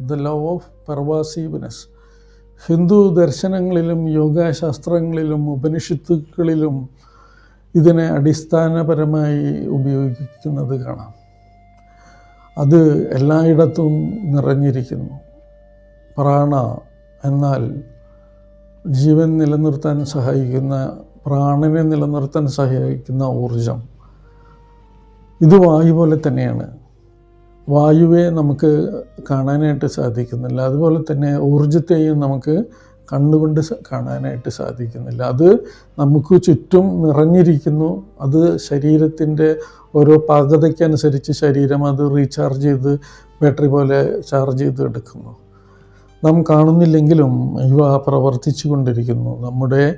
The love of pervasiveness Hindu ദർശനങ്ങളിലും യോഗാശാസ്ത്രങ്ങളിലും ഉപനിഷത്തുക്കളിലും ഇതിനെ അടിസ്ഥാനപരമായി ഉപയോഗിക്കുന്നത് കാണാം. അത് എല്ലായിടത്തും നിറഞ്ഞിരിക്കുന്നു. പ്രാണ എന്നാൽ ജീവൻ നിലനിർത്താൻ സഹായിക്കുന്ന പ്രാണനെ നിലനിർത്താൻ സഹായിക്കുന്ന ഊർജം ഇത് വായു പോലെ തന്നെയാണ്. വായുവെ നമുക്ക് കാണാനായിട്ട് സാധിക്കുന്നില്ല. അതുപോലെ തന്നെ ഊർജത്തെയും നമുക്ക് കണ്ണുകൊണ്ട് കാണാനായിട്ട് സാധിക്കുന്നില്ല. അത് നമുക്ക് ചുറ്റും നിറഞ്ഞിരിക്കുന്നു. അത് ശരീരത്തിന്റെ ഓരോ പാകതയ്ക്കനുസരിച്ച് ശരീരം അത് റീചാർജ് ചെയ്ത് ബാറ്ററി പോലെ ചാർജ് ചെയ്ത് എടുക്കുന്നു. നാം കാണുന്നില്ലെങ്കിലും ഇവ പ്രവർത്തിച്ചു കൊണ്ടിരിക്കുന്നു. നമ്മുടെ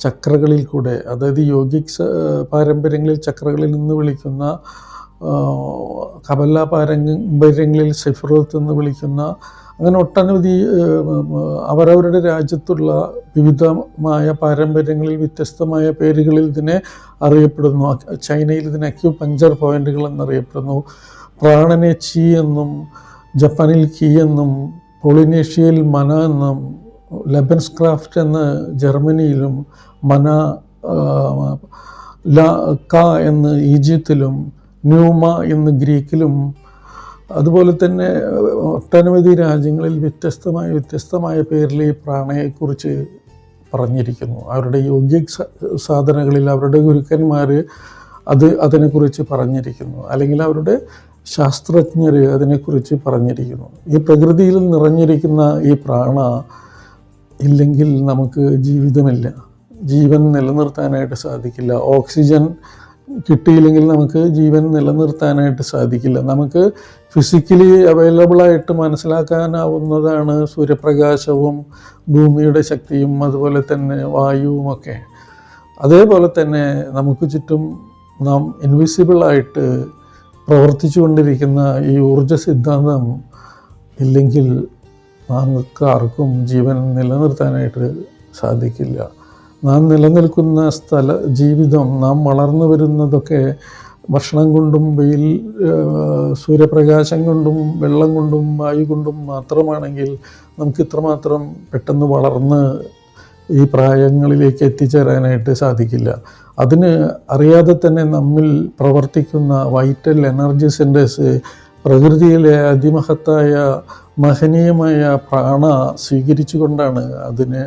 ചക്രകളിൽ കൂടെ അതായത് യോഗിക് പാരമ്പര്യങ്ങളിൽ ചക്രകളിൽ നിന്ന് വിളിക്കുന്ന ആ, കബല പാരമ്പര്യങ്ങളിൽ സെഫിറോത്ത് എന്ന് വിളിക്കുന്ന അങ്ങനെ ഒട്ടനവധി അവരവരുടെ രാജ്യത്തുള്ള വിവിധമായ പാരമ്പര്യങ്ങളിൽ വ്യത്യസ്തമായ പേരുകളിൽ ഇതിനെ അറിയപ്പെടുന്നു. ചൈനയിൽ ഇതിനെ അക്യു പഞ്ചർ പോയിന്റുകൾ എന്നറിയപ്പെടുന്നു. പ്രാണനെ ചി എന്നും ജപ്പാനിൽ കി എന്നും പോളിനേഷ്യയിൽ മന എന്നും ലെബൻസ് ക്രാഫ്റ്റ് എന്ന് ജർമ്മനിയിലും മന ല ക എന്ന് ഈജിപ്തിലും ന്യൂമ എന്ന് ഗ്രീക്കിലും അതുപോലെ തന്നെ ഒട്ടനവധി രാജ്യങ്ങളിൽ വ്യത്യസ്തമായ വ്യത്യസ്തമായ പേരിൽ ഈ പ്രാണയെക്കുറിച്ച് പറഞ്ഞിരിക്കുന്നു. അവരുടെ യോഗിക് സാധനങ്ങളിൽ അവരുടെ ഗുരുക്കന്മാർ അത് അതിനെക്കുറിച്ച് പറഞ്ഞിരിക്കുന്നു. അല്ലെങ്കിൽ അവരുടെ ശാസ്ത്രജ്ഞർ അതിനെക്കുറിച്ച് പറഞ്ഞിരിക്കുന്നു. ഈ പ്രകൃതിയിൽ നിറഞ്ഞിരിക്കുന്ന ഈ പ്രാണ ഇല്ലെങ്കിൽ നമുക്ക് ജീവിതമില്ല. ജീവൻ നിലനിർത്താനായിട്ട് സാധിക്കില്ല. ഓക്സിജൻ കിട്ടിയില്ലെങ്കിൽ നമുക്ക് ജീവൻ നിലനിർത്താനായിട്ട് സാധിക്കില്ല. നമുക്ക് ഫിസിക്കലി അവൈലബിളായിട്ട് മനസ്സിലാക്കാനാവുന്നതാണ് സൂര്യപ്രകാശവും ഭൂമിയുടെ ശക്തിയും അതുപോലെ തന്നെ വായുവുമൊക്കെ അതേപോലെ തന്നെ നമുക്ക് ചുറ്റും നാം ഇൻവിസിബിളായിട്ട് പ്രവർത്തിച്ചു കൊണ്ടിരിക്കുന്ന ഈ ഊർജ സിദ്ധാന്തം ഇല്ലെങ്കിൽ നമുക്ക് ആർക്കും ജീവൻ നിലനിർത്താനായിട്ട് സാധിക്കില്ല. നാം നിലനിൽക്കുന്ന സ്ഥല ജീവിതം നാം വളർന്നു വരുന്നതൊക്കെ ഭക്ഷണം കൊണ്ടും വെയിൽ സൂര്യപ്രകാശം കൊണ്ടും വെള്ളം കൊണ്ടും വായു കൊണ്ടും മാത്രമാണെങ്കിൽ നമുക്ക് ഇത്രമാത്രം പെട്ടെന്ന് വളർന്ന് ഈ പ്രായങ്ങളിലേക്ക് എത്തിച്ചേരാനായിട്ട് സാധിക്കില്ല. അതിന് അറിയാതെ തന്നെ നമ്മിൽ പ്രവർത്തിക്കുന്ന വൈറ്റൽ എനർജി സെന്റേഴ്സ് പ്രകൃതിയിലെ അതിമഹത്തായ മഹനീയമായ പ്രാണ സ്വീകരിച്ചുകൊണ്ടാണ് അതിനെ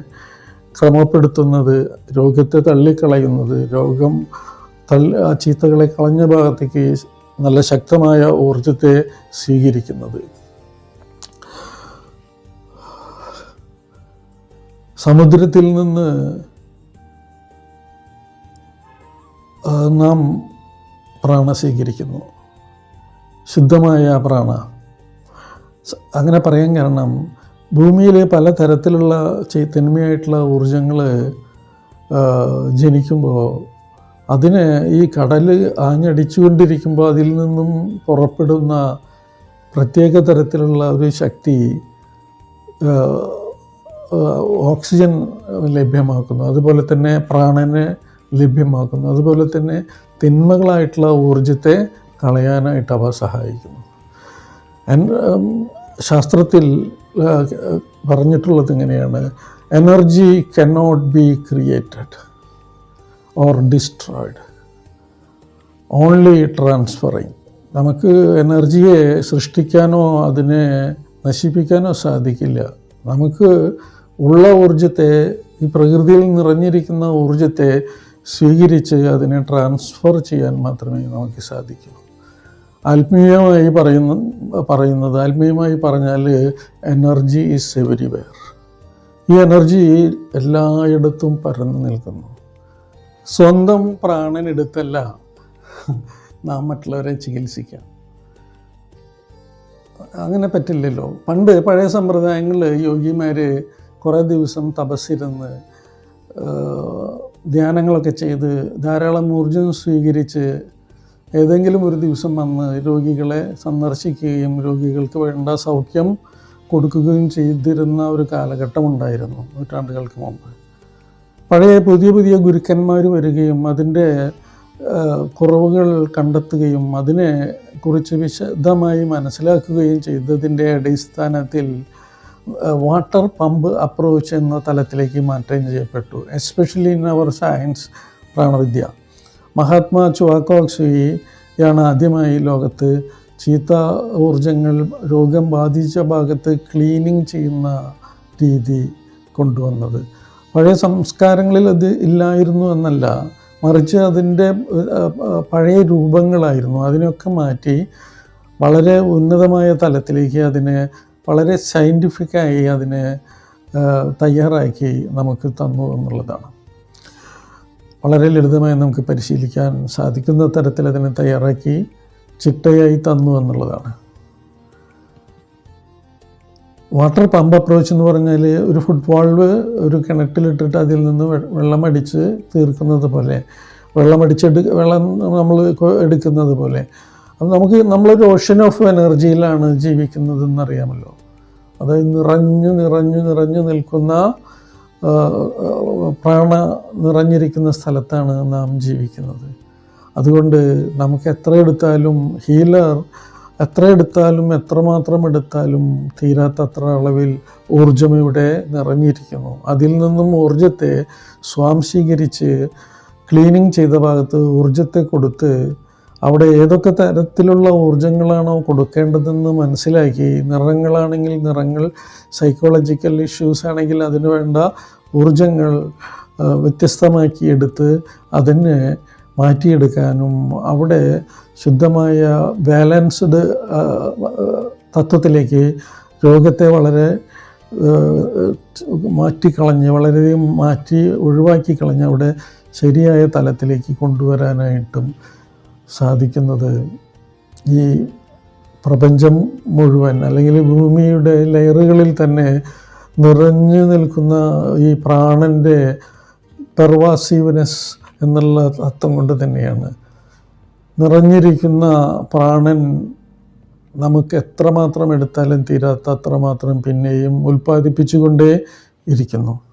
ക്രമപ്പെടുത്തുന്നത് രോഗത്തെ തള്ളിക്കളയുന്നത് രോഗം തള്ളി ആ ചീത്തകളെ കളഞ്ഞ ഭാഗത്തേക്ക് നല്ല ശക്തമായ ഊർജത്തെ സ്വീകരിക്കുന്നത്. സമുദ്രത്തിൽ നിന്ന് നാം പ്രാണ സ്വീകരിക്കുന്നു. ശുദ്ധമായ പ്രാണ. അങ്ങനെ പറയാൻ കാരണം ഭൂമിയിലെ പലതരത്തിലുള്ള ചൈതന്യമായിട്ടുള്ള ഊർജങ്ങൾ ജനിക്കുമ്പോൾ അതിന് ഈ കടൽ ആഞ്ഞടിച്ചുകൊണ്ടിരിക്കുമ്പോൾ അതിൽ നിന്നും പുറപ്പെടുന്ന പ്രത്യേക തരത്തിലുള്ള ഒരു ശക്തി ഓക്സിജൻ ലഭ്യമാക്കുന്നു. അതുപോലെ തന്നെ പ്രാണനെ ലഭ്യമാക്കുന്നു. അതുപോലെ തന്നെ തിന്മകളായിട്ടുള്ള ഊർജത്തെ കളയാനായിട്ട് അവ സഹായിക്കുന്നു. ശാസ്ത്രത്തിൽ പറഞ്ഞിട്ടുള്ളത് ഇങ്ങനെയാണ്. Energy cannot be created or destroyed only transferring നമുക്ക് എനർജിയെ സൃഷ്ടിക്കാനോ അതിനെ നശിപ്പിക്കാനോ സാധിക്കില്ല. നമുക്ക് ഉള്ള ഊർജത്തെ ഈ പ്രകൃതിയിൽ നിറഞ്ഞിരിക്കുന്ന ഊർജത്തെ സ്വീകരിച്ച് അതിനെ ട്രാൻസ്ഫർ ചെയ്യാൻ മാത്രമേ നമുക്ക് സാധിക്കൂ. ആത്മീയമായി പറയുന്ന പറയുന്നത് ആത്മീയമായി പറഞ്ഞാൽ എനർജി ഈസ് എവരിവെയർ. ഈ എനർജി എല്ലായിടത്തും പരന്നു നിൽക്കുന്നു. സ്വന്തം പ്രാണനെടുത്തല്ല നാം മറ്റുള്ളവരെ ചികിത്സിക്കാം. അങ്ങനെ പറ്റില്ലല്ലോ. പണ്ട് പഴയ സമ്പ്രദായങ്ങളിൽ യോഗിമാർ കുറേ ദിവസം തപസ്സിരുന്ന് ധ്യാനങ്ങളൊക്കെ ചെയ്ത് ധാരാളം ഊർജം സ്വീകരിച്ച് ഏതെങ്കിലും ഒരു ദിവസം വന്ന് രോഗികളെ സന്ദർശിക്കുകയും രോഗികൾക്ക് വേണ്ട സൗഖ്യം കൊടുക്കുകയും ചെയ്തിരുന്ന ഒരു കാലഘട്ടമുണ്ടായിരുന്നു നൂറ്റാണ്ടുകൾക്ക് മുമ്പ്. പഴയ പുതിയ പുതിയ ഗുരുക്കന്മാർ വരികയും അതിന്റെ കുറവുകൾ കണ്ടെത്തുകയും അതിനെ കുറിച്ച് വിശദമായി മനസ്സിലാക്കുകയും ചെയ്തതിന്റെ അടിസ്ഥാനത്തിൽ വാട്ടർ പമ്പ് അപ്രോച്ച് എന്ന തലത്തിലേക്ക് മാറ്റം ചെയ്യപ്പെട്ടു. എസ്പെഷ്യലി ഇൻ അവർ സയൻസ് പ്രാണവിദ്യ. മഹാത്മാ ചുവാക്കോക്സുയാണ് ആദ്യമായി ലോകത്ത് ചീത്ത ഊർജങ്ങൾ രോഗം ബാധിച്ച ഭാഗത്ത് ക്ലീനിങ് ചെയ്യുന്ന രീതി കൊണ്ടുവന്നത്. പഴയ സംസ്കാരങ്ങളിൽ അത് ഇല്ലായിരുന്നു എന്നല്ല മറിച്ച് അതിന്റെ പഴയ രൂപങ്ങളായിരുന്നു. അതിനൊക്കെ മാറ്റി വളരെ ഉന്നതമായ തലത്തിലേക്ക് അതിനെ വളരെ സയന്റിഫിക്കായി അതിനെ തയ്യാറാക്കി നമുക്ക് തന്നു എന്നുള്ളതാണ്. വളരെ ലളിതമായി നമുക്ക് പരിശീലിക്കാൻ സാധിക്കുന്ന തരത്തിൽ അതിനെ തയ്യാറാക്കി ചിട്ടയായി തന്നു എന്നുള്ളതാണ്. വാട്ടർ പമ്പ് അപ്രോച്ച് എന്ന് പറഞ്ഞാൽ ഒരു ഫുട് വാൾവ് ഒരു കിണറ്റിലിട്ടിട്ട് അതിൽ നിന്ന് വെള്ളം അടിച്ച് തീർക്കുന്നത് പോലെ വെള്ളം അടിച്ചെടു വെള്ളം നമ്മൾ എടുക്കുന്നത് പോലെ. അപ്പം നമുക്ക് നമ്മളൊരു ഓഷൻ ഓഫ് എനർജിയിലാണ് ജീവിക്കുന്നതെന്നറിയാമല്ലോ. അതായത് നിറഞ്ഞു നിറഞ്ഞു നിറഞ്ഞു നിൽക്കുന്ന പ്രാണ നിറഞ്ഞിരിക്കുന്ന സ്ഥലത്താണ് നാം ജീവിക്കുന്നത്. അതുകൊണ്ട് നമുക്ക് എത്ര എടുത്താലും ഹീലർ എത്ര എടുത്താലും എത്രമാത്രം എടുത്താലും തീരാത്തത്ര അളവിൽ ഊർജം ഇവിടെ നിറഞ്ഞിരിക്കുന്നു. അതിൽ നിന്നും ഊർജത്തെ സ്വാംശീകരിച്ച് ക്ലീനിങ് ചെയ്ത ഭാഗത്ത് ഊർജത്തെ കൊടുത്ത് അവിടെ ഏതൊക്കെ തരത്തിലുള്ള ഊർജങ്ങളാണോ കൊടുക്കേണ്ടതെന്ന് മനസ്സിലാക്കി നിറങ്ങളാണെങ്കിൽ നിറങ്ങൾ സൈക്കോളജിക്കൽ ഇഷ്യൂസ് ആണെങ്കിൽ അതിന് വേണ്ട ഊർജങ്ങൾ വ്യത്യസ്തമാക്കിയെടുത്ത് അതിനെ മാറ്റിയെടുക്കാനും അവിടെ ശുദ്ധമായ ബാലൻസ്ഡ് തത്വത്തിലേക്ക് രോഗത്തെ വളരെ മാറ്റിക്കളഞ്ഞ് വളരെയധികം മാറ്റി ഒഴിവാക്കി കളഞ്ഞ് അവിടെ ശരിയായ തലത്തിലേക്ക് കൊണ്ടുവരാനായിട്ടും സാധിക്കുന്നത് ഈ പ്രപഞ്ചം മുഴുവൻ അല്ലെങ്കിൽ ഭൂമിയുടെ ലെയറുകളിൽ തന്നെ നിറഞ്ഞു നിൽക്കുന്ന ഈ പ്രാണന്റെ പെർവാസീവ്നെസ് എന്നുള്ള തത്വം കൊണ്ട് തന്നെയാണ്. നിറഞ്ഞിരിക്കുന്ന പ്രാണൻ നമുക്ക് എത്രമാത്രം എടുത്താലും തീരാത്ത അത്രമാത്രം പിന്നെയും ഉൽപ്പാദിപ്പിച്ചുകൊണ്ടേ ഇരിക്കുന്നു.